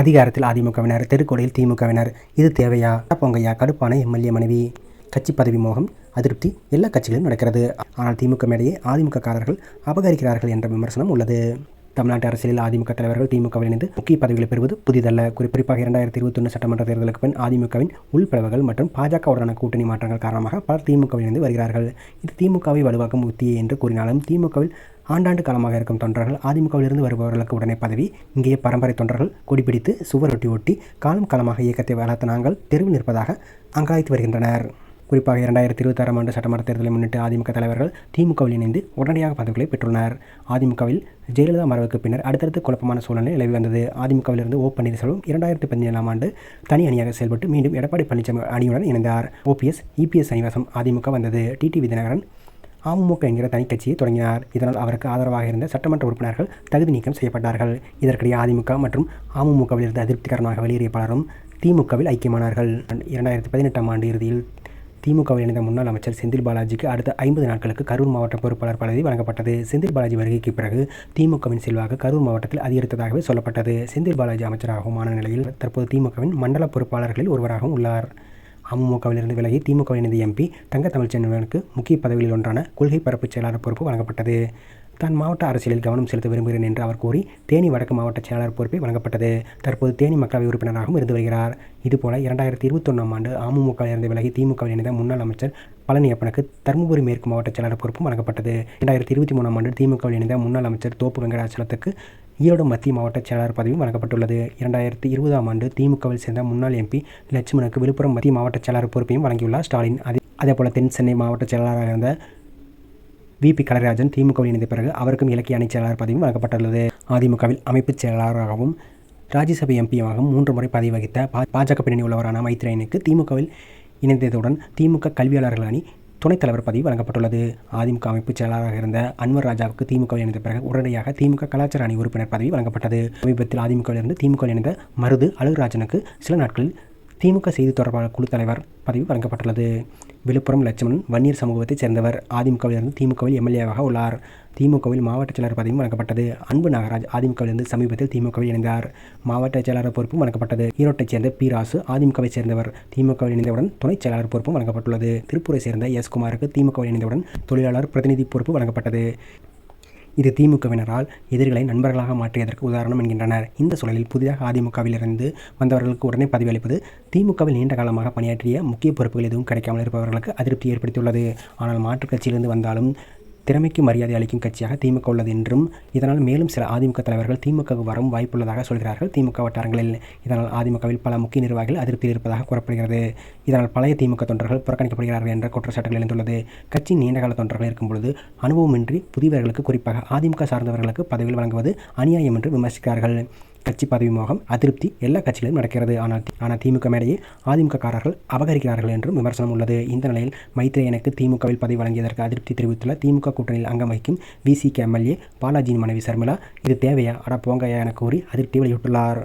அதிகாரத்தில் அதிமுகவினர் தெருக்கோடியில் திமுகவினர். இது தேவையா? பொங்கையா? கடுப்பான எம்எல்ஏ மனைவி. கட்சி பதவி மோகம் அதிருப்தி எல்லா கட்சிகளிலும் நடக்கிறது. ஆனால் திமுக மேடையே அதிமுககாரர்கள் அபகரிக்கிறார்கள் என்ற விமர்சனம் உள்ளது. தமிழ்நாட்டு அரசியலில் அதிமுக தலைவர்கள் திமுகவில் இணைந்து முக்கிய பதவிகளை பெறுவது புதிதல்ல. குறிப்பாக இரண்டாயிரத்தி இருபத்தொன்று சட்டமன்ற தேர்தலுக்கு பின் அதிமுகவின் உள்பிளவுகள் மற்றும் பாஜகவுடனான கூட்டணி மாற்றங்கள் காரணமாக பலர் திமுகவில் இணைந்து வருகிறார்கள். இது திமுகவை வலுவாக்கும் உத்தியே என்று கூறினாலும் திமுகவில் ஆண்டாண்டு காலமாக இருக்கும் தொண்டர்கள் அதிமுகவிலிருந்து வருபவர்களுக்கு உடனே பதவி இங்கேயே பரம்பரை தொண்டர்கள் கொடிபிடித்து சுவரொட்டி ஒட்டி காலம் காலமாக இயக்கத்தை வளர்த்த நாங்கள் தெருவில் நிற்பதாக அங்காய்த்து வருகின்றனர். குறிப்பாக இரண்டாயிரத்தி இருபத்தாறாம் ஆண்டு சட்டமன்ற தேர்தலை முன்னிட்டு அதிமுக தலைவர்கள் திமுகவில் இணைந்து உடனடியாக பதவிகளை பெற்றுள்ளனர். அதிமுகவில் ஜெயலலிதா மறைவுக்கு பின்னர் அடுத்தடுத்து குழப்பமான சூழ்நிலை நிலவி வந்தது. அதிமுகவிலிருந்து ஓ பன்னீர்செல்வம் இரண்டாயிரத்தி பதினேழாம் ஆண்டு தனி அணியாக செயல்பட்டு மீண்டும் எடப்பாடி பழனிசாமி அணியுடன் இணைந்தார். ஓபிஎஸ் இபிஎஸ் சனிவாசம் அதிமுக வந்தது. டிடிவி தினகரன் அமமுக என்கிற தனி கட்சியை தொடங்கினார். இதனால் அவருக்கு ஆதரவாக இருந்த சட்டமன்ற உறுப்பினர்கள் தகுதி நீக்கம் செய்யப்பட்டார்கள். இதற்கிடையே அதிமுக மற்றும் அமமுகவில் இருந்து அதிருப்தி வெளியேறிய பலரும் திமுகவில் ஐக்கியமானார்கள். இரண்டாயிரத்தி பதினெட்டாம் ஆண்டு இறுதியில் திமுகவில் இணைந்த முன்னாள் அமைச்சர் செந்தில் பாலாஜிக்கு அடுத்த ஐம்பது நாட்களுக்கு கரூர் மாவட்ட பொறுப்பாளர் பதவி வழங்கப்பட்டது. செந்தில் பாலாஜி வருகைக்கு பிறகு திமுகவின் செல்வாக்கு கரூர் மாவட்டத்தில் அதிகரித்ததாகவே சொல்லப்பட்டது. செந்தில் பாலாஜி அமைச்சராகவும் ஆன நிலையில் தற்போது திமுகவின் மண்டல பொறுப்பாளர்களில் ஒருவராகவும் உள்ளார். அமமுகவிலிருந்து விலகி திமுக இணைந்த எம்பி தங்க தமிழ்ச்செல்வனுக்கு முக்கிய பதவிகளில் ஒன்றான கொள்கை பரப்பு செயலாளர் பொறுப்பு வழங்கப்பட்டது. தான் மாவட்ட அரசியலில் கவனம் செலுத்த விரும்புகிறேன் என்று அவர் கூறி தேனி வடக்கு மாவட்ட செயலாளர் பொறுப்பை வழங்கப்பட்டது. தற்போது தேனி மக்களவை உறுப்பினராகவும் இருந்து வருகிறார். இதுபோல இரண்டாயிரத்தி இருபத்தொன்னாம் ஆண்டு அமமுகவில் இருந்து விலகி திமுகவில் இணைந்த முன்னாள் அமைச்சர் பழனியப்பனுக்கு தருமபுரி மேற்கு மாவட்ட செயலாளர் பொறுப்பும் வழங்கப்பட்டது. இரண்டாயிரத்தி இருபத்தி மூணாம் ஆண்டு திமுகவில் இணைந்த முன்னாள் அமைச்சர் தோப்பு வெங்கடாச்சலத்துக்கு ஈரோடு மத்திய மாவட்ட செயலாளர் பதவியும் வழங்கப்பட்டுள்ளது. இரண்டாயிரத்தி இருபதாம் ஆண்டு திமுகவில் சேர்ந்த முன்னாள் எம்பி லட்சுமணனுக்கு விழுப்புரம் மத்திய மாவட்ட செயலாளர் பொறுப்பையும் வழங்கியுள்ளார் ஸ்டாலின். அதே போல் தென் சென்னை மாவட்ட செயலாளராக இருந்த விபி கலைராஜன் திமுகவில் இணைந்த பிறகு அவருக்கும் இலக்கிய அணிச் செயலாளர் பதவியும் வழங்கப்பட்டுள்ளது. அதிமுகவில் அமைப்புச் செயலாளராகவும் ராஜ்யசபை எம்பியாகவும் மூன்று முறை பதவி வகித்த பா- பாஜக பின்னணி உள்ளவரான மைத்ரேயனுக்கு திமுகவில் இணைந்ததுடன் திமுக கல்வியாளர்கள் அணி துணைத் தலைவர் பதவி வழங்கப்பட்டுள்ளது. அதிமுக அமைப்பு செயலாளராக இருந்த அன்வர் ராஜாவுக்கு திமுக இணைந்த பிறகு உடனடியாக திமுக கலாச்சார அணி உறுப்பினர் பதவி வழங்கப்பட்டது. சமீபத்தில் அதிமுகவிலிருந்து திமுக இணைந்த மருது அழகுராஜனுக்கு சில நாட்களில் திமுக செய்தி தொடர்பாளர் குழு தலைவர் பதவி வழங்கப்பட்டுள்ளது. விழுப்புரம் லட்சுமணன் வன்னியர் சமூகத்தைச் சேர்ந்தவர். அதிமுகவிலிருந்து திமுகவில் எம்எல்ஏவாக உள்ளார். திமுகவில் மாவட்ட செயலாளர் பதவியும் வழங்கப்பட்டது. அன்பு நாகராஜ் அதிமுகவிலிருந்து சமீபத்தில் திமுகவில் இணைந்தார். மாவட்ட செயலாளர் பொறுப்பும் வழங்கப்பட்டது. ஈரோட்டைச் சேர்ந்த பி ராசு அதிமுகவைச் சேர்ந்தவர். திமுகவில் இணைந்தவுடன் துணைச் செயலாளர் பொறுப்பும் வழங்கப்பட்டுள்ளது. திருப்பூரை சேர்ந்த எஸ் குமாருக்கு திமுகவில் இணைந்தவுடன் தொழிலாளர் பிரதிநிதி பொறுப்பு வழங்கப்பட்டது. இது திமுகவினரால் எதிரிகளை நண்பர்களாக மாற்றியதற்கு உதாரணம் என்கின்றனர். இந்த சூழலில் புதிதாக அதிமுகவிலிருந்து வந்தவர்களுக்கு உடனே பதவியளிப்பது திமுகவில் நீண்ட காலமாக பணியாற்றிய முக்கிய பொறுப்புகள் எதுவும் கிடைக்காமல் இருப்பவர்களுக்கு அதிருப்தி ஏற்படுத்தியுள்ளது. ஆனால் மாற்றுக் கட்சியிலிருந்து வந்தாலும் திறமைக்கு மரியாதை அளிக்கும் கட்சியாக திமுக உள்ளது என்றும் இதனால் மேலும் சில அதிமுக தலைவர்கள் திமுகவுக்கு வரும் வாய்ப்புள்ளதாக சொல்கிறார்கள். திமுக வட்டாரங்களில் இதனால் அதிமுகவில் பல முக்கிய நிர்வாகிகள் அதிருப்தியில் இருப்பதாக கூறப்படுகிறது. இதனால் பழைய திமுக தொண்டர்கள் புறக்கணிக்கப்படுகிறார்கள் என்ற குற்றச்சாட்டுகள் எழுந்துள்ளது. கட்சியின் நீண்டகால தொண்டர்கள் இருக்கும் பொழுது அனுபவமின்றி புதியவர்களுக்கு குறிப்பாக அதிமுக சார்ந்தவர்களுக்கு பதவிகள் வழங்குவது அநியாயம் என்று விமர்சிக்கிறார்கள். கட்சி பதவி மோகம் அதிருப்தி எல்லா கட்சிகளிலும் நடக்கிறது. ஆனால் ஆனால் திமுக மேடையை அதிமுக காரர்கள் அபகரிக்கிறார்கள் என்றும் விமர்சனம் உள்ளது. இந்த நிலையில் மைத்ரேயனுக்கு திமுகவில் பதவி வழங்கியதற்கு அதிருப்தி தெரிவித்துள்ள திமுக கூட்டணியில் அங்கம் வகிக்கும் விசிகே எம்எல்ஏ பாலாஜியின் மனைவி சர்மிளா இது தேவையா? அட போங்கயா என கூறி அதிருப்தி வெளியிட்டுள்ளார்.